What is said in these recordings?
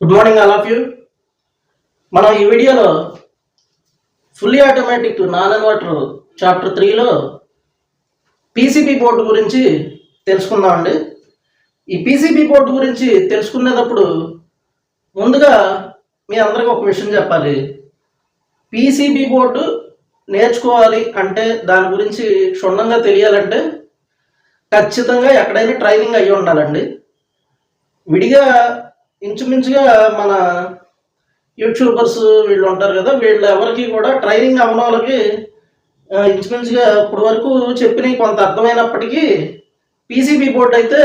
Good morning all of you మనం ఈ వీడియోలో fully automatic non inverter chapter త్రీలో పీసీబీ బోర్డు గురించి తెలుసుకుందామండి ఈ పీసీబీ బోర్డు గురించి తెలుసుకునేటప్పుడు ముందుగా మీ అందరికీ ఒక విషయం చెప్పాలి. పీసీబీ బోర్డు నేర్చుకోవాలి అంటే దాని గురించి క్షుణ్ణంగా తెలియాలంటే ఖచ్చితంగా ఎక్కడైనా ట్రైనింగ్ అయ్యి ఉండాలండి. విడిగా ఇంచుమించుగా మన యూట్యూబర్స్ వీళ్ళు ఉంటారు కదా వీళ్ళు ఎవరికి కూడా ట్రైనింగ్ అవ్వని వాళ్ళకి ఇంచుమించుగా ఇప్పటి వరకు చెప్పినవి కొంత అర్థమైనప్పటికీ పీసీబీ బోర్డు అయితే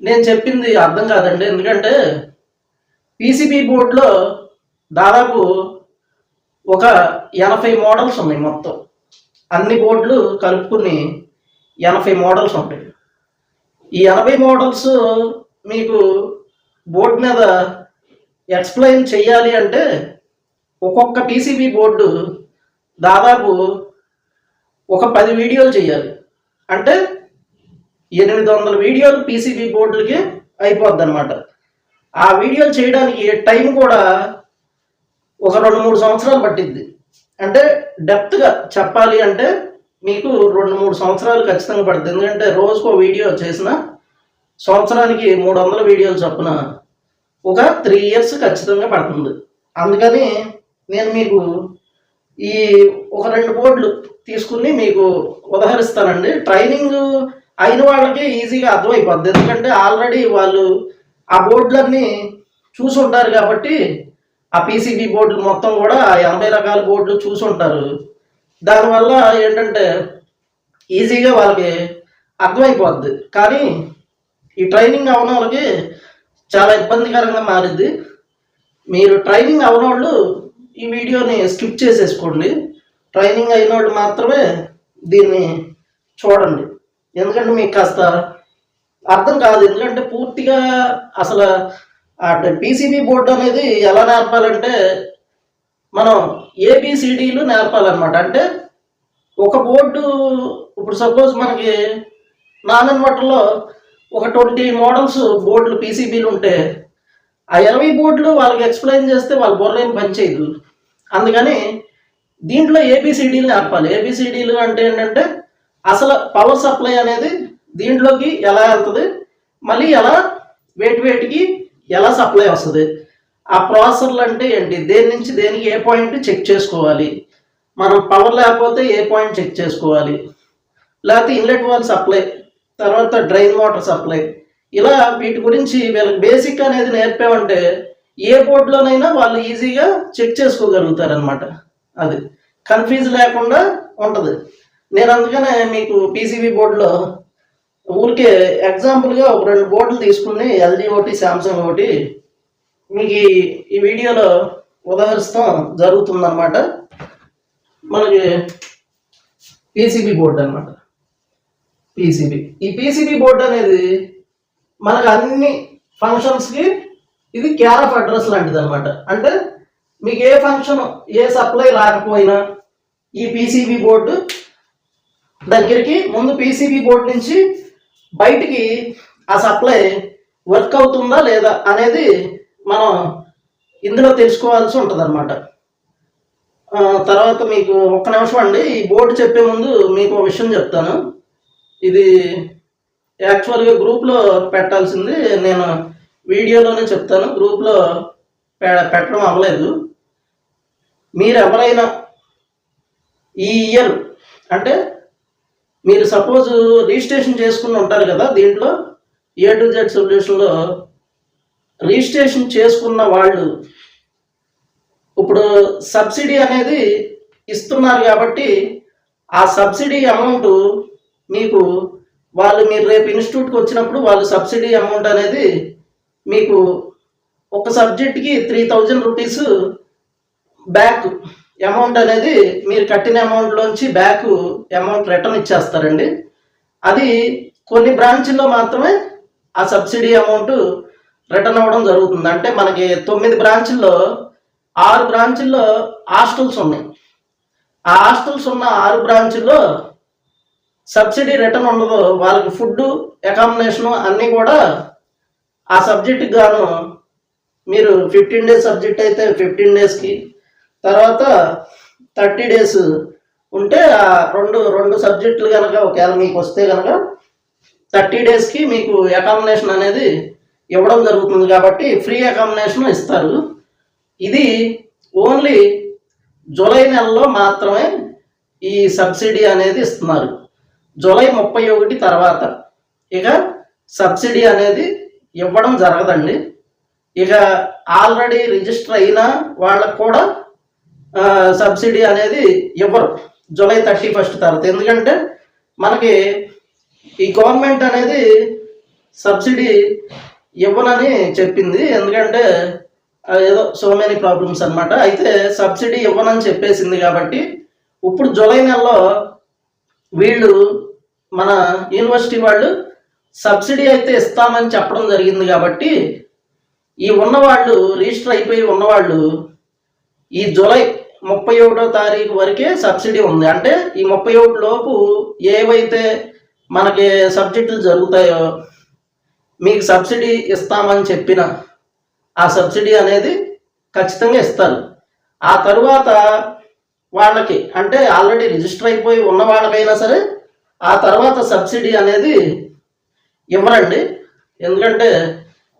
నేను చెప్పింది అర్థం కాదండి. ఎందుకంటే పీసీబీ బోర్డులో దాదాపు ఒక ఎనభై మోడల్స్ ఉన్నాయి మొత్తం. అన్ని బోర్డులు కలుపుకుని ఎనభై మోడల్స్ ఉంటాయి. ఈ ఎనభై మోడల్స్ మీకు బోర్డు మీద ఎక్స్ప్లెయిన్ చేయాలి అంటే ఒక్కొక్క పీసీబీ బోర్డు దాదాపు ఒక పది వీడియోలు చేయాలి అంటే ఎనిమిది వందల వీడియోలు పీసీబీ బోర్డులకి అయిపోద్ది అనమాట ఆ వీడియోలు చేయడానికి టైం కూడా ఒక రెండు మూడు సంవత్సరాలు పట్టింది అంటే డెప్త్గా చెప్పాలి అంటే మీకు రెండు మూడు సంవత్సరాలు ఖచ్చితంగా పడుతుంది. ఎందుకంటే రోజుకో వీడియో చేసిన సంవత్సరానికి మూడు వందల వీడియోలు చొప్పున ఒక త్రీ ఇయర్స్ ఖచ్చితంగా పడుతుంది. అందుకని నేను మీకు ఈ ఒక రెండు బోర్డులు తీసుకుని మీకు ఉదహరిస్తానండి. ట్రైనింగ్ అయిన వాళ్ళకి ఈజీగా అర్థమైపోద్ది. ఎందుకంటే ఆల్రెడీ వాళ్ళు ఆ బోర్డులన్నీ చూసి ఉంటారు కాబట్టి ఆ పీసీబీ బోర్డులు మొత్తం కూడా ఎనభై రకాల బోర్డులు చూసి ఉంటారు. దానివల్ల ఏంటంటే ఈజీగా వాళ్ళకి అర్థమైపోద్ది. కానీ ఈ ట్రైనింగ్ అవన వాళ్ళకి చాలా ఇబ్బందికరంగా మారింది. మీరు ట్రైనింగ్ అవనోళ్ళు వాళ్ళు ఈ వీడియోని స్కిప్ చేసేసుకోండి. ట్రైనింగ్ అయిన వాళ్ళు మాత్రమే దీన్ని చూడండి. ఎందుకంటే మీకు కాస్త అర్థం కాదు. ఎందుకంటే పూర్తిగా అసలు పీసీబీ బోర్డు అనేది ఎలా నేర్పాలంటే మనం ఏబిసిడీలు నేర్పాలన్నమాట. అంటే ఒక బోర్డు ఇప్పుడు సపోజ్ మనకి నాన్ ఇన్వర్టర్లో ఒక ట్వంటీ మోడల్స్ బోర్డులు పీసీబీలు ఉంటే ఆ ఇరవై బోర్డులు వాళ్ళకి ఎక్స్ప్లెయిన్ చేస్తే వాళ్ళ బుర్ర ఏం పనిచేయదు అందుకని దీంట్లో ఏబిసిడీలు నేర్పాలి. ఏబిసిడీలు అంటే ఏంటంటే అసలు పవర్ సప్లై అనేది దీంట్లోకి ఎలా వెళ్తుంది? మళ్ళీ ఎలా వేటి వేటికి ఎలా సప్లై వస్తుంది? ఆ ప్రాసెసర్లు అంటే ఏంటి? దేని నుంచి దేనికి ఏ పాయింట్ చెక్ చేసుకోవాలి? మనం పవర్ లేకపోతే ఏ పాయింట్ చెక్ చేసుకోవాలి? లేకపోతే ఇన్లెట్ వాల్ సప్లై తర్వాత డ్రైన్ వాటర్ సప్లై. ఇలా వీటి గురించి వీళ్ళకి బేసిక్ అనేది నేర్పామంటే ఏ బోర్డులోనైనా వాళ్ళు ఈజీగా చెక్ చేసుకోగలుగుతారనమాట అది. కన్ఫ్యూజ్ లేకుండా ఉంటుంది. నేను అందుకనే మీకు పీసీబీ బోర్డులో ఊరికే ఎగ్జాంపుల్గా ఒక రెండు బోర్డులు తీసుకుని ఎల్జీ ఒకటి శాంసంగ్ ఒకటి మీకు ఈ- వీడియోలో ఉదాహరిస్తాం. జరుగుతుందన్నమాట. మనకి పీసీబీ బోర్డు అన్నమాట. పీసీబీ ఈ పీసీబీ బోర్డు అనేది మనకు అన్ని ఫంక్షన్స్కి ఇది క్యార్ ఆఫ్ అడ్రస్ లాంటిది అనమాట అంటే మీకు ఏ ఫంక్షన్ ఏ సప్లై రాకపోయినా ఈ పీసీబీ బోర్డు దగ్గరికి ముందు పీసీబీ బోర్డు నుంచి బయటికి ఆ సప్లై వర్క్ అవుతుందా లేదా అనేది మనం ఇందులో తెలుసుకోవాల్సి ఉంటుంది అనమాట తర్వాత మీకు ఒక్క నిమిషం అండి. ఈ బోర్డు చెప్పే ముందు మీకు ఒక విషయం చెప్తాను. ఇది యాక్చువల్గా గ్రూప్లో పెట్టాల్సింది. నేను వీడియోలోనే చెప్తాను. గ్రూప్లో పె- పెట్టడం అవ్వలేదు. మీరు ఎవరైనా ఈ ఇయర్ అంటే మీరు సపోజ్ రిజిస్ట్రేషన్ చేసుకుని ఉంటారు కదా దీంట్లో ఏ టు జెడ్ సొల్యూషన్లో రిజిస్ట్రేషన్ చేసుకున్న వాళ్ళు ఇప్పుడు సబ్సిడీ అనేది ఇస్తున్నారు కాబట్టి ఆ సబ్సిడీ అమౌంట్ మీకు వాళ్ళు మీరు రేపు ఇన్స్టిట్యూట్కి వచ్చినప్పుడు వాళ్ళు సబ్సిడీ అమౌంట్ అనేది మీకు ఒక సబ్జెక్ట్కి three thousand rupees back amount అనేది మీరు కట్టిన అమౌంట్లోంచి బ్యాక్ అమౌంట్ రిటర్న్ ఇచ్చేస్తారండి. అది కొన్ని బ్రాంచ్ల్లో మాత్రమే ఆ సబ్సిడీ అమౌంట్ రిటర్న్ అవ్వడం జరుగుతుంది. అంటే మనకి తొమ్మిది బ్రాంచ్ల్లో ఆరు బ్రాంచ్ల్లో హాస్టల్స్ ఉన్నాయి. ఆ హాస్టల్స్ ఉన్న ఆరు బ్రాంచ్ల్లో సబ్సిడీ రిటర్న్ ఉండదు. వాళ్ళకి ఫుడ్ అకామిడేషన్ అన్నీ కూడా ఆ సబ్జెక్ట్ గాను మీరు ఫిఫ్టీన్ డేస్ సబ్జెక్ట్ అయితే ఫిఫ్టీన్ డేస్కి తర్వాత థర్టీ డేస్ ఉంటే ఆ రెండు రెండు సబ్జెక్టులు కనుక ఒకవేళ మీకు వస్తే కనుక థర్టీ డేస్కి మీకు అకామిడేషన్ అనేది ఇవ్వడం జరుగుతుంది కాబట్టి ఫ్రీ అకామిడేషన్ ఇస్తారు. ఇది ఓన్లీ జూలై నెలలో మాత్రమే ఈ సబ్సిడీ అనేది ఇస్తున్నారు. జూలై ముప్పై ఒకటి తర్వాత. ఇక సబ్సిడీ అనేది ఇవ్వడం జరగదండి. ఇక ఆల్రెడీ రిజిస్టర్ అయిన వాళ్ళకు కూడా సబ్సిడీ అనేది ఇవ్వరు జూలై థర్టీ ఫస్ట్ తర్వాత. ఎందుకంటే మనకి ఈ గవర్నమెంట్ అనేది సబ్సిడీ ఇవ్వనని చెప్పింది. ఎందుకంటే ఏదో సో మెనీ ప్రాబ్లమ్స్ అన్నమాట. అయితే సబ్సిడీ ఇవ్వనని చెప్పేసింది కాబట్టి ఇప్పుడు జూలై నెలలో వీళ్ళు మన యూనివర్సిటీ వాళ్ళు సబ్సిడీ అయితే ఇస్తామని చెప్పడం జరిగింది కాబట్టి ఈ ఉన్నవాళ్ళు రిజిస్టర్ అయిపోయి ఉన్నవాళ్ళు ఈ జూలై ముప్పై ఒకటో తారీఖు వరకే సబ్సిడీ ఉంది. అంటే ఈ ముప్పై ఒకటి లోపు ఏవైతే మనకి సబ్జెక్టులు జరుగుతాయో మీకు సబ్సిడీ ఇస్తామని చెప్పిన ఆ సబ్సిడీ అనేది ఖచ్చితంగా ఇస్తారు. ఆ తరువాత వాళ్ళకి అంటే ఆల్రెడీ రిజిస్టర్ అయిపోయి ఉన్న వాళ్ళకైనా సరే ఆ తర్వాత సబ్సిడీ అనేది ఇవ్వరండి. ఎందుకంటే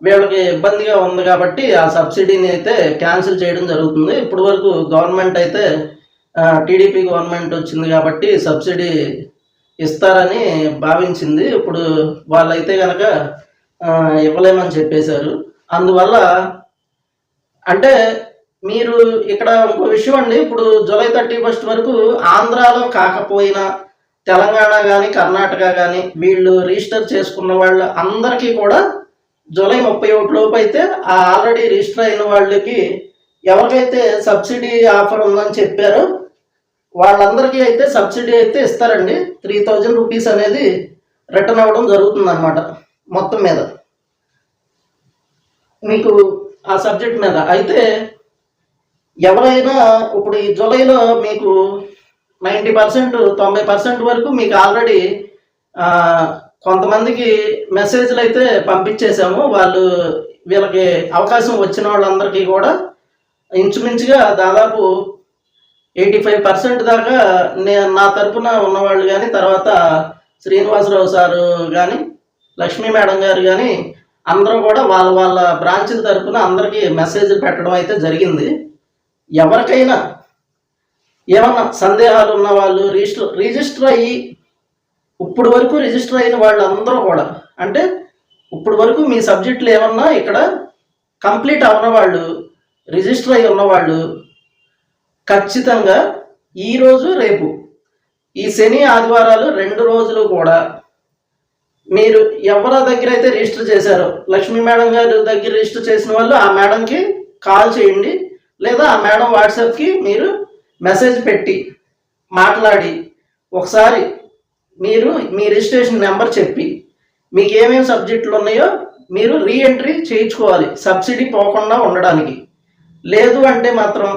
వీళ్ళకి ఇబ్బందిగా ఉంది కాబట్టి ఆ సబ్సిడీని అయితే క్యాన్సిల్ చేయడం జరుగుతుంది. ఇప్పటి వరకు గవర్నమెంట్ అయితే టీడీపీ గవర్నమెంట్ వచ్చింది కాబట్టి సబ్సిడీ ఇస్తారని భావించింది. ఇప్పుడు వాళ్ళైతే కనుక ఇవ్వలేమని చెప్పేశారు. అందువల్ల అంటే మీరు ఇక్కడ ఇంకో విషయం అండి. ఇప్పుడు జూలై థర్టీ ఫస్ట్ వరకు ఆంధ్రాలో కాకపోయినా తెలంగాణ కానీ కర్ణాటక కానీ వీళ్ళు రిజిస్టర్ చేసుకున్న వాళ్ళ అందరికీ కూడా జూలై ముప్పై ఒకటి లోపు అయితే ఆ ఆల్రెడీ రిజిస్టర్ అయిన వాళ్ళకి ఎవరికైతే సబ్సిడీ ఆఫర్ ఉందని చెప్పారో వాళ్ళందరికీ అయితే సబ్సిడీ అయితే ఇస్తారండి. త్రీ థౌజండ్ రూపీస్ అనేది రిటర్న్ అవ్వడం జరుగుతుంది అనమాట మొత్తం మీద. మీకు ఆ సబ్జెక్ట్ మీద అయితే ఎవరైనా ఇప్పుడు ఈ జూలైలో మీకు నైంటీ పర్సెంట్ తొంభై పర్సెంట్ వరకు మీకు ఆల్రెడీ కొంతమందికి మెసేజ్లు అయితే పంపించేశాము వాళ్ళు వీళ్ళకి అవకాశం వచ్చిన వాళ్ళందరికీ కూడా ఇంచుమించుగా దాదాపు ఎయిటీ ఫైవ్ పర్సెంట్ దాకా నేను నా తరపున ఉన్నవాళ్ళు కానీ తర్వాత శ్రీనివాసరావు సారు కానీ లక్ష్మీ మేడం గారు కానీ అందరూ కూడా వాళ్ళ వాళ్ళ బ్రాంచ్ల తరపున అందరికీ మెసేజ్ పెట్టడం అయితే జరిగింది. ఎవరికైనా ఏమన్నా సందేహాలు ఉన్న వాళ్ళు రిజిస్టర్ రిజిస్టర్ అయ్యి ఇప్పుడు వరకు రిజిస్టర్ అయిన వాళ్ళందరూ కూడా అంటే ఇప్పుడు వరకు మీ సబ్జెక్టులు ఏమన్నా ఇక్కడ కంప్లీట్ అవ్వన వాళ్ళు రిజిస్టర్ అయి ఉన్నవాళ్ళు ఖచ్చితంగా ఈరోజు రేపు ఈ శని ఆదివారాలు రెండు రోజులు కూడా మీరు ఎవరి దగ్గర అయితే రిజిస్టర్ చేశారో లక్ష్మీ మేడం గారి దగ్గర రిజిస్టర్ చేసిన వాళ్ళు ఆ మేడంకి కాల్ చేయండి లేదా ఆ మేడం వాట్సాప్కి మీరు మెసేజ్ పెట్టి మాట్లాడి ఒకసారి మీరు మీ రిజిస్ట్రేషన్ నెంబర్ చెప్పి మీకు ఏమేమి సబ్జెక్టులు ఉన్నాయో మీరు రీఎంట్రీ చేయించుకోవాలి సబ్సిడీ పోకుండా ఉండడానికి. లేదు అంటే మాత్రం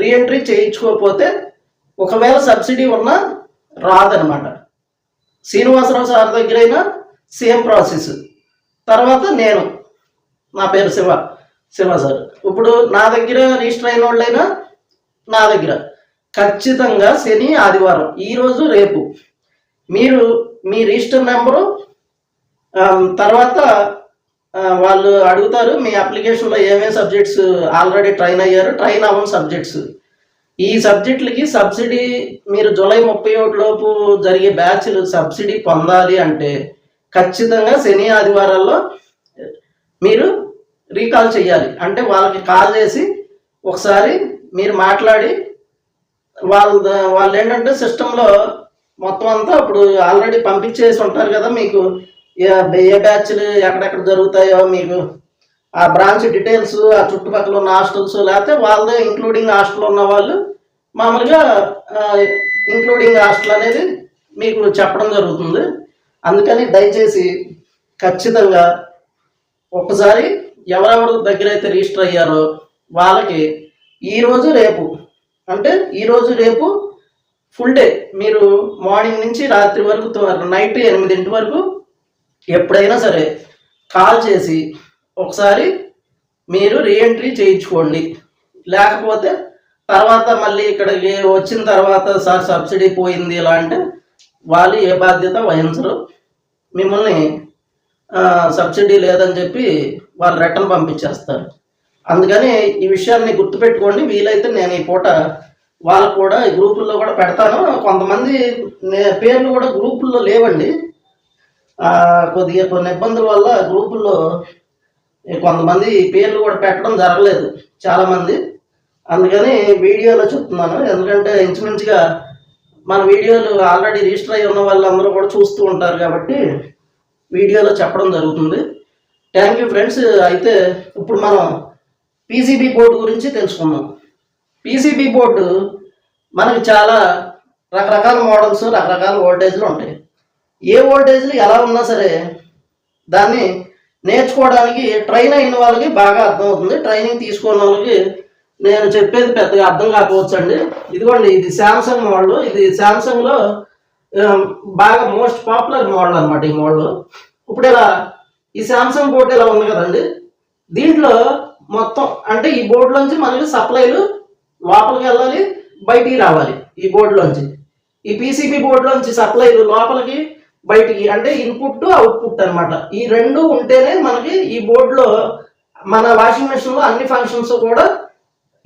రీఎంట్రీ చేయించుకోకపోతే ఒకవేళ సబ్సిడీ ఉన్నా రాదనమాట. శ్రీనివాసరావు సార్ దగ్గర అయినా సేమ్ ప్రాసెస్. తర్వాత నేను నా పేరు శివ శివ సార్. ఇప్పుడు నా దగ్గర రిజిస్టర్ అయిన వాళ్ళైనా నా దగ్గర. ఖచ్చితంగా శని ఆదివారం ఈరోజు రేపు. మీరు మీ రిజిస్టర్ నెంబరు తర్వాత వాళ్ళు అడుగుతారు మీ అప్లికేషన్లో ఏమేమి సబ్జెక్ట్స్ ఆల్రెడీ ట్రైన్ అయ్యారు ట్రైన్ అవ్వని సబ్జెక్ట్స్. ఈ సబ్జెక్టులకి సబ్సిడీ మీరు జూలై ముప్పై ఒకటి లోపు జరిగే బ్యాచ్లు సబ్సిడీ పొందాలి అంటే ఖచ్చితంగా శని ఆదివారాల్లో మీరు రీకాల్ చేయాలి. అంటే వాళ్ళకి కాల్ చేసి ఒకసారి మీరు మాట్లాడి వాళ్ళ వాళ్ళు ఏంటంటే సిస్టంలో మొత్తం అంతా ఇప్పుడు ఆల్రెడీ పంపించేసి ఉంటారు కదా మీకు. ఏ బ్యాచ్లు ఎక్కడెక్కడ జరుగుతాయో మీకు. ఆ బ్రాంచ్ డీటెయిల్స్ ఆ చుట్టుపక్కల ఉన్న హాస్టల్స్ లేకపోతే వాళ్ళదే ఇంక్లూడింగ్ హాస్టల్ ఉన్న వాళ్ళు మామూలుగా ఇంక్లూడింగ్ హాస్టల్ అనేది మీకు చెప్పడం జరుగుతుంది. అందుకని దయచేసి ఖచ్చితంగా ఒక్కసారి ఎవరెవరు దగ్గర అయితే రిజిస్టర్ అయ్యారో వాళ్ళకి ఈరోజు రేపు అంటే ఈరోజు రేపు ఫుల్ డే మీరు మార్నింగ్ నుంచి రాత్రి వరకు నైట్ ఎనిమిదింటి వరకు ఎప్పుడైనా సరే కాల్ చేసి ఒకసారి మీరు రీఎంట్రీ చేయించుకోండి. లేకపోతే తర్వాత మళ్ళీ ఇక్కడికి వచ్చిన తర్వాత సార్ సబ్సిడీ పోయింది ఇలా అంటే వాళ్ళు ఏ బాధ్యత వహించరు. మిమ్మల్ని సబ్సిడీ లేదని చెప్పి వాళ్ళు రిటర్న్ పంపించేస్తారు. అందుకని ఈ విషయాన్ని గుర్తుపెట్టుకోండి. వీలైతే నేను ఈ పూట వాళ్ళకు కూడా ఈ గ్రూపుల్లో కూడా పెడతాను. కొంతమంది నే- పేర్లు కూడా గ్రూపుల్లో లేవండి. కొద్దిగా కొన్ని ఇబ్బందుల వల్ల గ్రూపుల్లో కొంతమంది పేర్లు కూడా పెట్టడం జరగలేదు చాలామంది. అందుకని వీడియోలో చెప్తున్నాను. ఎందుకంటే ఇంచుమించుగా మన వీడియోలు ఆల్రెడీ రిజిస్టర్ అయి ఉన్న వాళ్ళందరూ కూడా చూస్తూ ఉంటారు కాబట్టి వీడియోలో చెప్పడం జరుగుతుంది. Thank you friends. అయితే ఇప్పుడు మనం పీసీబీ బోర్డు గురించి తెలుసుకుందాం. పీసీబీ బోర్డు మనకి చాలా రకరకాల మోడల్స్ రకరకాల వోల్టేజ్లు ఉంటాయి. ఏ ఓల్టేజ్లు ఎలా ఉన్నా సరే దాన్ని నేర్చుకోవడానికి ట్రైన్ అయిన వాళ్ళకి బాగా అర్థమవుతుంది. ట్రైనింగ్ తీసుకున్న వాళ్ళకి నేను చెప్పేది పెద్దగా అర్థం కాకపోవచ్చు అండి ఇదిగోండి ఇది శాంసంగ్ మోడల్ ఇది శాంసంగ్లో బాగా మోస్ట్ పాపులర్ మోడల్ అనమాట ఈ మోడల్ ఇప్పుడు ఇలా ఈ శాంసంగ్ బోర్డు ఇలా ఉంది కదండి? దీంట్లో మొత్తం అంటే ఈ బోర్డులోంచి మనకి సప్లైలు లోపలికి వెళ్ళాలి బయటికి రావాలి ఈ బోర్డులోంచి ఈ పీసీబీ బోర్డులోంచి సప్లైలు లోపలికి బయటికి అంటే ఇన్పుట్ అవుట్పుట్ అనమాట ఈ రెండు ఉంటేనే మనకి ఈ బోర్డులో మన వాషింగ్ మెషిన్లో అన్ని ఫంక్షన్స్ కూడా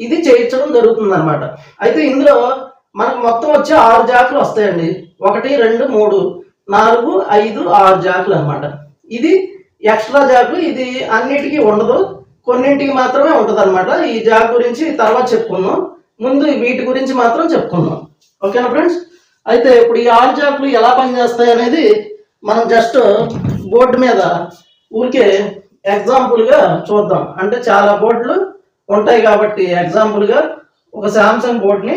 ఇది చేయించడం జరుగుతుంది అనమాట అయితే ఇందులో మనకు మొత్తం వచ్చే ఆరు జాకులు వస్తాయండి. ఒకటి రెండు మూడు నాలుగు ఐదు ఆరు జాకులు అనమాట ఇది ఎక్స్ట్రా జాకు ఇది అన్నిటికీ ఉండదు. కొన్నింటికి మాత్రమే ఉంటుంది అనమాట ఈ జాబ్ గురించి తర్వాత చెప్పుకుందాం. ముందు వీటి గురించి మాత్రం చెప్పుకుందాం. ఓకేనా ఫ్రెండ్స్? అయితే ఇప్పుడు ఈ ఆరు జాకులు ఎలా పనిచేస్తాయి అనేది మనం జస్ట్ బోర్డు మీద ఊరికే ఎగ్జాంపుల్గా చూద్దాం. అంటే చాలా బోర్డులు ఉంటాయి కాబట్టి ఎగ్జాంపుల్గా ఒక శాంసంగ్ బోర్డుని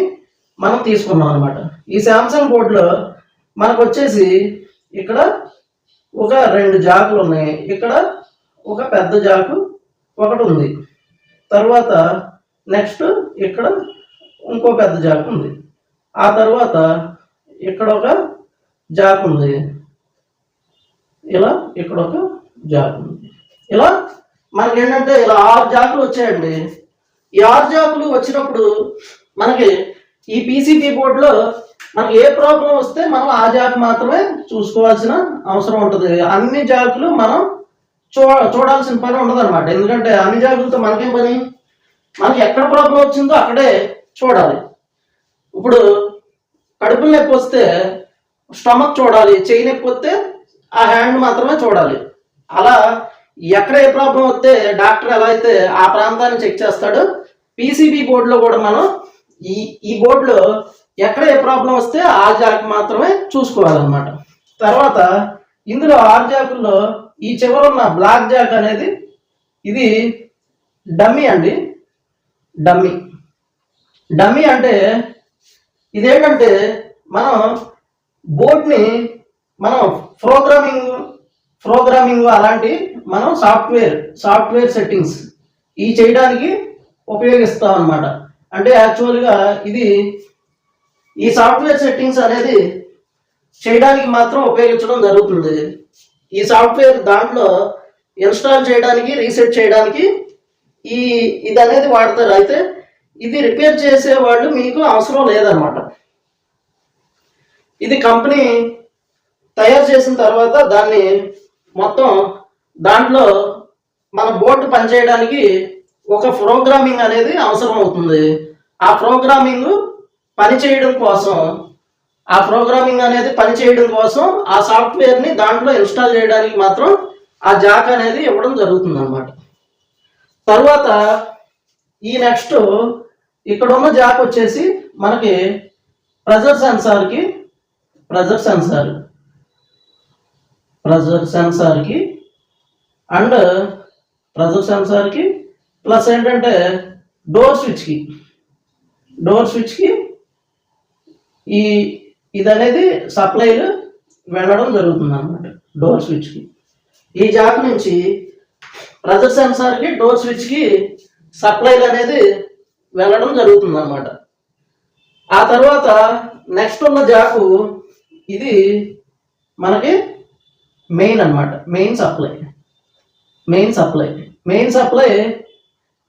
మనం తీసుకున్నాం అనమాట ఈ శాంసంగ్ బోర్డులో మనకు వచ్చేసి ఇక్కడ ఒక రెండు జాకులు ఉన్నాయి. ఇక్కడ ఒక పెద్ద జాకు ఒకటి ఉంది తర్వాత నెక్స్ట్ ఇక్కడ ఇంకో పెద్ద జాక్ ఉంది. ఆ తర్వాత ఇక్కడ ఒక జాక్ ఉంది. ఇలా ఇక్కడ ఒక జాక్ ఉంది. ఇలా మనకి ఏంటంటే ఇలా ఆరు జాకులు వచ్చాయండి. ఈ ఆరు జాకులు వచ్చినప్పుడు మనకి ఈ పీసీబీ బోర్డులో మనకి ఏ ప్రాబ్లం వస్తే మనం ఆ జాక్ మాత్రమే చూసుకోవాల్సిన అవసరం ఉంటుంది. అన్ని జాకులు మనం చూ చూడాల్సిన పని ఉండదు అనమాట ఎందుకంటే అన్ని జాగ్రత్తలతో మనకేం పని? మనకి ఎక్కడ ప్రాబ్లం వచ్చిందో అక్కడే చూడాలి. ఇప్పుడు కడుపు నొప్పి వస్తే స్టమక్ చూడాలి చెయ్యి నొప్పి వస్తే ఆ హ్యాండ్ మాత్రమే చూడాలి. అలా ఎక్కడ ఏ ప్రాబ్లం వస్తే డాక్టర్ ఎలా అయితే ఆ ప్రాంతాన్ని చెక్ చేస్తాడో పీసీబీ బోర్డులో కూడా మనం ఈ ఈ బోర్డులో ఎక్కడ ఏ ప్రాబ్లం వస్తే ఆ జాక్ మాత్రమే చూసుకోవాలన్నమాట. తర్వాత ఇందులో ఆరు జాకుల్లో ఈ చివర ఉన్న బ్లాక్ జాక్ అనేది ఇది డమ్మీ అండి. డమ్మీ. డమ్మీ అంటే ఇదేంటంటే మనం బోర్డ్ని మనం ప్రోగ్రామింగ్ ప్రోగ్రామింగ్ అలాంటి మనం సాఫ్ట్వేర్ సాఫ్ట్వేర్ సెట్టింగ్స్ ఈ చేయడానికి ఉపయోగిస్తాం అనమాట అంటే యాక్చువల్గా ఇది ఈ సాఫ్ట్వేర్ సెట్టింగ్స్ అనేది చేయడానికి మాత్రం ఉపయోగించడం జరుగుతుంది. ఈ సాఫ్ట్వేర్ దాంట్లో ఇన్స్టాల్ చేయడానికి రీసెట్ చేయడానికి ఈ ఇది అనేది వాడతారు. అయితే ఇది రిపేర్ చేసే వాళ్ళు మీకు అవసరం లేదనమాట ఇది కంపెనీ తయారు చేసిన తర్వాత దాన్ని మొత్తం దాంట్లో మన బోర్డు పనిచేయడానికి ఒక ప్రోగ్రామింగ్ అనేది అవసరం అవుతుంది ఆ ప్రోగ్రామింగ్ పని చేయడం కోసం ఆ ప్రోగ్రామింగ్ అనేది పని చేయడం కోసం ఆ సాఫ్ట్వేర్ని దాంట్లో ఇన్స్టాల్ చేయడానికి మాత్రం ఆ జాక్ అనేది ఇవ్వడం జరుగుతుంది అనమాట తర్వాత ఈ నెక్స్ట్ ఇక్కడ ఉన్న జాక్ వచ్చేసి మనకి ప్రెజర్ సెన్సార్కి ప్రెజర్ సెన్సార్ ప్రెజర్ సెన్సార్కి అండ్ ప్రెజర్ సెన్సార్కి ప్లస్ ఏంటంటే డోర్ స్విచ్కి డోర్ స్విచ్కి ఈ ఇది అనేది సప్లైలు వెళ్ళడం జరుగుతుంది అనమాట డోర్ స్విచ్కి ఈ జాబ్ నుంచి ప్రెజర్ సెన్సార్కి డోర్ స్విచ్కి సప్లైలు అనేది వెళ్ళడం జరుగుతుంది అనమాట ఆ తర్వాత నెక్స్ట్ ఉన్న జాకు ఇది మనకి మెయిన్ అన్నమాట main supply main supply main supply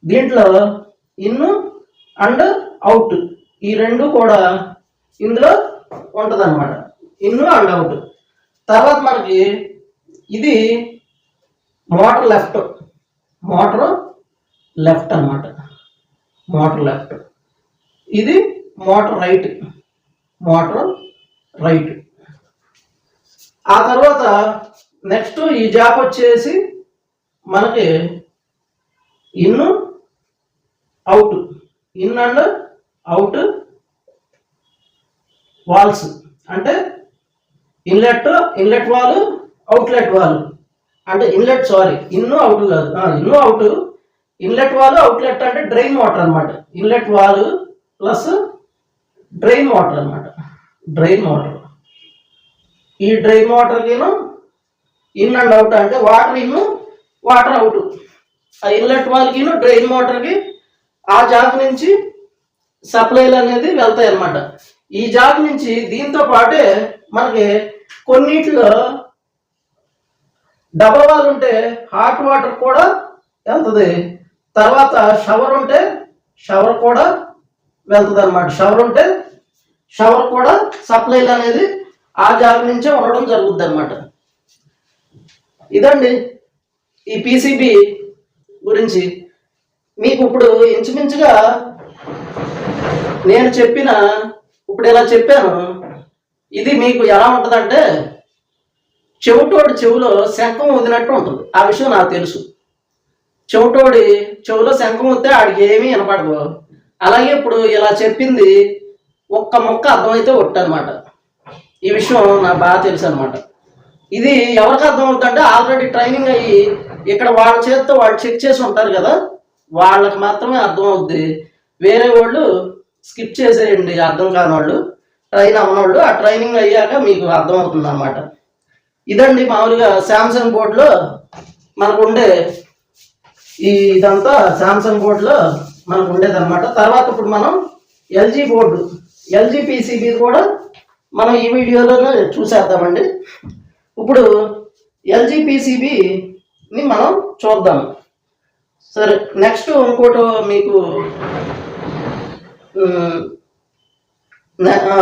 దీంట్లో ఇన్ అండ్ అవుట్ ఈ రెండు కూడా ఇందులో ఉంటుంది అనమాట ఇన్ అండ్ అవుట్ తర్వాత మనకి ఇది మోటార్ లెఫ్ట్. మోటార్ లెఫ్ట్ అన్నమాట. Motor left. ఇది మోటార్ రైట్. Motor right. ఆ తర్వాత నెక్స్ట్ ఈ జాబ్ వచ్చేసి మనకి in out. In and out valves అంటే inlet inlet valve outlet valve అంటే ఇన్లెట్ సారీ ఇన్ను అవుట్ కాదు. In out inlet valve outlet అంటే డ్రైన్ వాటర్ అన్నమాట. Inlet valve plus drain water అన్నమాట. డ్రైన్ వాటర్ ఈ డ్రైన్ వాటర్కిను ఇన్ అండ్ అవుట్ అంటే water in water out ఆ inlet వాల్కిను డ్రైన్ వాటర్కి ఆ జాతి నుంచి సప్లైలు అనేది వెళ్తాయి అన్నమాట. ఈ జాతి నుంచి దీంతో పాటే మనకి కొన్నిట్లో డబల్ ఉంటే హాట్ వాటర్ కూడా వెళ్తుంది. తర్వాత షవర్ ఉంటే షవర్ కూడా వెళ్తుంది అనమాట షవర్ ఉంటే షవర్ కూడా సప్లైలు అనేది ఆ జాగ్ నుంచే ఉండడం జరుగుద్ది అనమాట ఇదండి ఈ పీసీబీ గురించి. మీకు ఇప్పుడు ఇంచుమించుగా నేను చెప్పిన ఇప్పుడు ఇలా చెప్పాను. ఇది మీకు ఎలా ఉంటుందంటే చెవిటోడి చెవిలో శంఖం వదినట్టు ఉంటుంది. ఆ విషయం నాకు తెలుసు. చెవిటోడి చెవిలో శంఖం వస్తే ఆడికి ఏమీ వినపడదు. అలాగే ఇప్పుడు ఇలా చెప్పింది ఒక్క మొక్క అర్థమైతే ఒట్టనమాట ఈ విషయం నాకు బాగా తెలుసు అనమాట ఇది ఎవరికి అర్థం అవుతుందంటే ఆల్రెడీ ట్రైనింగ్ అయ్యి ఇక్కడ వాళ్ళ చేతితో వాళ్ళు చెక్ చేసి ఉంటారు కదా వాళ్ళకి మాత్రమే అర్థం అవుద్ది వేరే వాళ్ళు స్కిప్ చేసేయండి అర్థం కాని వాళ్ళు ట్రైన్ అవ్వనోళ్ళు ఆ ట్రైనింగ్ అయ్యాక మీకు అర్థమవుతుంది అనమాట ఇదండి మామూలుగా శాంసంగ్ బోర్డులో మనకు ఉండే ఈ ఇదంతా శాంసంగ్ బోర్డులో మనకు ఉండేది అనమాట తర్వాత ఇప్పుడు మనం ఎల్జీ బోర్డు ఎల్జీ పీసీబీ కూడా మనం ఈ వీడియోలోనే చూసేద్దామండి. ఇప్పుడు ఎల్జీ పీసీబీని మనం చూద్దాం. సరే నెక్స్ట్ ఇంకోటి మీకు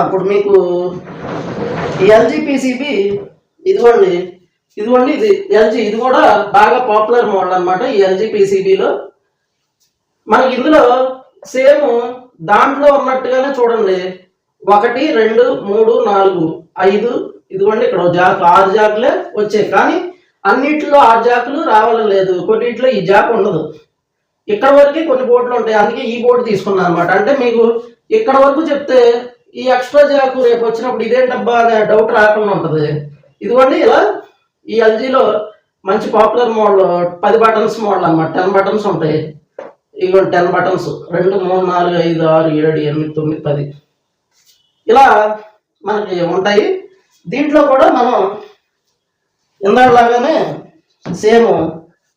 ఇప్పుడు మీకు ఎల్జీ పీసీబీ ఇదిగోండి ఇదిగోండి ఇది ఎల్జీ ఇది కూడా బాగా పాపులర్ మోడల్ అన్నమాట ఈ ఎల్జీపీసీబీలో మనకి ఇందులో సేమ్ దాంట్లో ఉన్నట్టుగానే చూడండి. ఒకటి రెండు మూడు నాలుగు ఐదు ఇదిగోండి ఇక్కడ జాకు ఆరు జాకులే వచ్చాయి. కానీ అన్నిట్లో ఆరు జాకులు రావాలని లేదు. కొన్నింటిలో ఈ జాకు ఉండదు. ఇక్కడ వరకు కొన్ని బోర్డులు ఉంటాయి. అందుకే ఈ బోర్డు తీసుకున్నాను అనమాట అంటే మీకు ఇక్కడ వరకు చెప్తే ఈ ఎక్స్ట్రా జాకు రేపు వచ్చినప్పుడు ఇదేంటబ్బా అనే డౌట్ రాకుండా ఉంటుంది. ఇదిగోండి ఇలా ఈ ఎల్జీలో మంచి పాపులర్ మోడల్ పది బటన్స్ మోడల్ అనమాట టెన్ బటన్స్ ఉంటాయి. ఇదిగోండి టెన్ బటన్స్ రెండు మూడు నాలుగు ఐదు ఆరు ఏడు ఎనిమిది తొమ్మిది పది. ఇలా మనకి ఉంటాయి. దీంట్లో కూడా మనం ఇందాకలాగానే సేమ్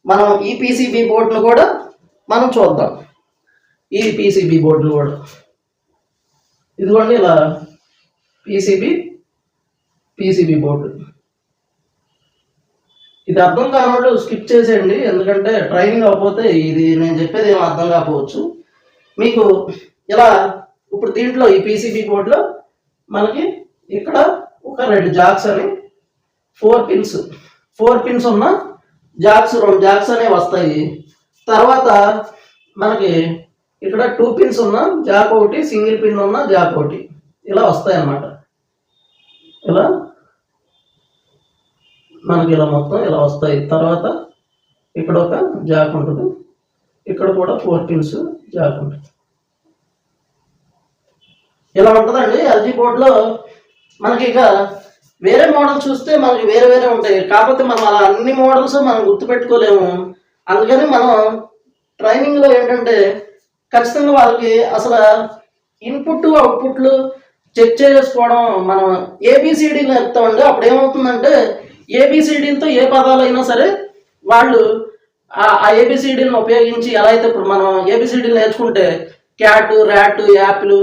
మనం ఈ పీసీబీ బోర్డును కూడా మనం చూద్దాం. ఈ పీసీబీ బోర్డులు కూడా. ఇదిగోండి ఇలా పీసీబీ పీసీబీ బోర్డు. ఇది అర్థం కానప్పుడు స్కిప్ చేసేయండి ఎందుకంటే ట్రైనింగ్ అవ్వకపోతే ఇది నేను చెప్పేది ఏం అర్థం కాకపోవచ్చు. మీకు ఇలా ఇప్పుడు దీంట్లో ఈ పీసీబీ బోర్డులో మనకి ఇక్కడ ఒక రెండు జాక్స్ అని ఫోర్ పిన్స్. ఫోర్ పిన్స్ ఉన్న జాక్స్ రెండు జాక్స్ అనేవి వస్తాయి. తర్వాత మనకి ఇక్కడ టూ పిన్స్ ఉన్న జాక్ ఒకటి సింగిల్ పిన్ ఉన్న జాక్ ఒకటి. ఇలా వస్తాయి అన్నమాట ఇలా మనకి ఇలా మొత్తం ఇలా వస్తాయి. తర్వాత ఇక్కడ ఒక జాక్ ఉంటుంది. ఇక్కడ కూడా ఫోర్ పిన్స్ జాక్ ఉంటుంది. ఇలా ఉంటుందండి. ఎల్జీ బోర్డులో మనకి ఇక వేరే మోడల్ చూస్తే మనకి వేరే వేరే ఉంటాయి. కాకపోతే మనం అలా అన్ని మోడల్స్ మనం గుర్తుపెట్టుకోలేము. అందుకని మనం ట్రైనింగ్లో ఏంటంటే ఖచ్చితంగా వాళ్ళకి అసలు ఇన్పుట్ అవుట్పుట్లు చెక్ చేసుకోవడం మనం ఏబిసిడీలు నేర్పుతామండి అప్పుడు ఏమవుతుందంటే ఏబిసిడీలతో ఏ పదాలు అయినా సరే వాళ్ళు ఆ ఏబిసిడీలను ఉపయోగించి ఎలా అయితే ఇప్పుడు మనం ఏబిసిడీలు నేర్చుకుంటే క్యాట్ ర్యాట్ యాపిల్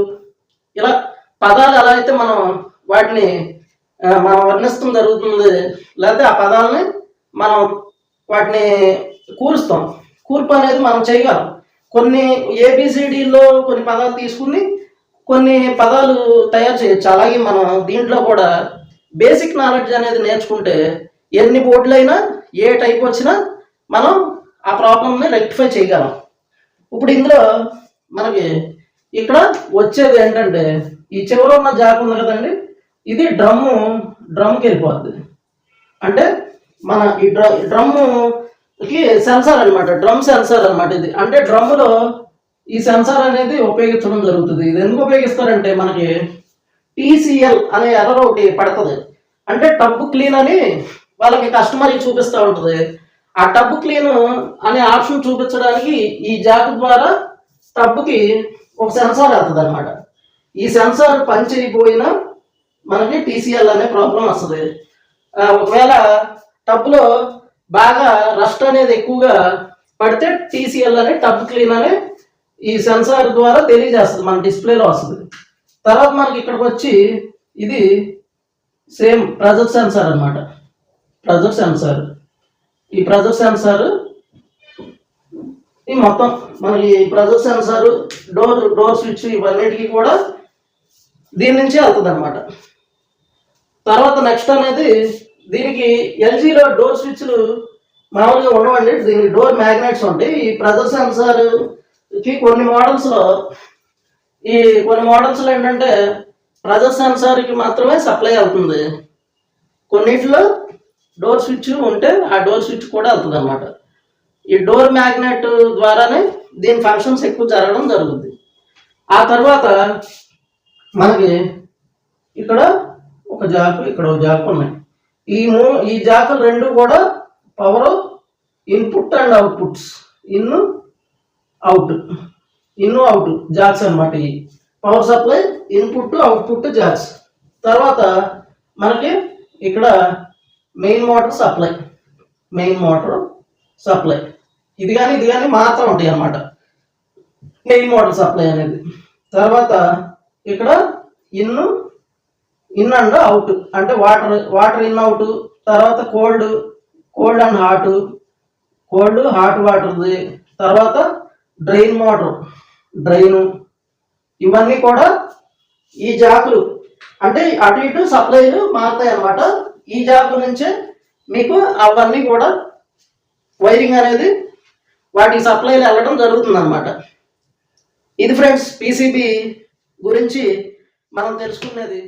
ఇలా పదాలు ఎలా అయితే మనం వాటిని మనం వర్ణిస్తాం జరుగుతుంది లేకపోతే ఆ పదాలని మనం వాటిని కూరుస్తాం. కూర్పు అనేది మనం చేయగలం కొన్ని ఏబిసిడిలో కొన్ని పదాలు తీసుకుని కొన్ని పదాలు తయారు చేయొచ్చు. అలాగే మనం దీంట్లో కూడా బేసిక్ నాలెడ్జ్ అనేది నేర్చుకుంటే ఎన్ని బోర్డులైనా ఏ టైప్ వచ్చినా మనం ఆ ప్రాబ్లమ్ని రెక్టిఫై చేయగలం. ఇప్పుడు ఇందులో మనకి ఇక్కడ వచ్చేది ఏంటంటే ఈ చివర ఉన్న జాక్ ఉంది కదండి ఇది డ్రమ్ము డ్రమ్కి వెళ్ళిపోద్ది. అంటే మన ఈ డ్ర డ్రమ్ముకి సెన్సార్ అన్నమాట డ్రమ్ సెన్సార్ అనమాట ఇది. అంటే డ్రమ్ములో ఈ సెన్సార్ అనేది ఉపయోగించడం జరుగుతుంది. ఇది ఎందుకు ఉపయోగిస్తారంటే మనకి టీసీఎల్ అనే ఎర్రర్ ఒకటి పడుతుంది. అంటే టబ్ క్లీన్ అని వాళ్ళకి కస్టమర్కి చూపిస్తూ ఉంటుంది. ఆ టబ్ క్లీన్ అనే ఆప్షన్ చూపించడానికి ఈ జాక్ ద్వారా టబ్కి ఒక సెన్సార్ వెళ్తుంది అనమాట ఈ సెన్సార్ పనిచేయకపోయినా మనకి టీసీఎల్ అనే ప్రాబ్లం వస్తుంది. ఒకవేళ టబ్లో బాగా రస్ట్ అనేది ఎక్కువగా పడితే టీసీఎల్ అనే టబ్ క్లీన్ అనే ఈ సెన్సార్ ద్వారా తెలియజేస్తుంది మన డిస్ప్లేలో వస్తుంది. తర్వాత మనకి ఇక్కడికి వచ్చి ఇది సేమ్ ప్రెజర్ సెన్సార్ అన్నమాట. Pressure sensor. ఈ ప్రెజర్ సెన్సార్ ఈ మొత్తం మనకి pressure sensor door door switch ఇవన్నిటికీ కూడా దీని నుంచే వెళ్తుంది అనమాట తర్వాత నెక్స్ట్ అనేది దీనికి ఎల్జీలో డోర్ స్విచ్లు మామూలుగా ఉండవండి. దీనికి డోర్ మ్యాగ్నెట్స్ ఉంటాయి. ఈ ప్రెజర్ సెన్సార్కి కొన్ని మోడల్స్లో ఈ కొన్ని మోడల్స్లో ఏంటంటే ప్రెజర్ సెన్సార్కి మాత్రమే సప్లై అవుతుంది. కొన్నిట్లో డోర్ స్విచ్ ఉంటే ఆ డోర్ స్విచ్ కూడా వెళ్తుంది అనమాట ఈ డోర్ మ్యాగ్నెట్ ద్వారానే దీని ఫంక్షన్స్ ఎక్కువ జరగడం జరుగుతుంది ఆ తర్వాత మనకి ఇక్కడ ఒక జాబ్ ఇక్కడ ఒక జాబ్ ఉన్నాయి. ఈ మూ ఈ జాకులు రెండు కూడా power input and outputs in out in out jacks అనమాట ఇవి. Power supply input output jacks తర్వాత మనకి ఇక్కడ main motor supply main motor supply ఇది కానీ ఇది కానీ మాత్రం ఉంటాయి అన్నమాట. మెయిన్ మోటార్ సప్లై అనేది. తర్వాత ఇక్కడ ఇన్ను ఇన్ అండ్ అవుట్ అంటే వాటర్ వాటర్ ఇన్ అవుట్ తర్వాత cold cold and hot cold hot వాటర్ది తర్వాత డ్రైన్ మోటార్ డ్రైను ఇవన్నీ కూడా ఈ జాకులు అంటే అటు ఇటు సప్లైలు మారుతాయి అన్నమాట. ఈ జాకు నుంచే మీకు అవన్నీ కూడా వైరింగ్ అనేది వాటికి సప్లైలు వెళ్ళడం జరుగుతుంది అనమాట ఇది ఫ్రెండ్స్ పీసీబీ గురించి మనం తెలుసుకునేది.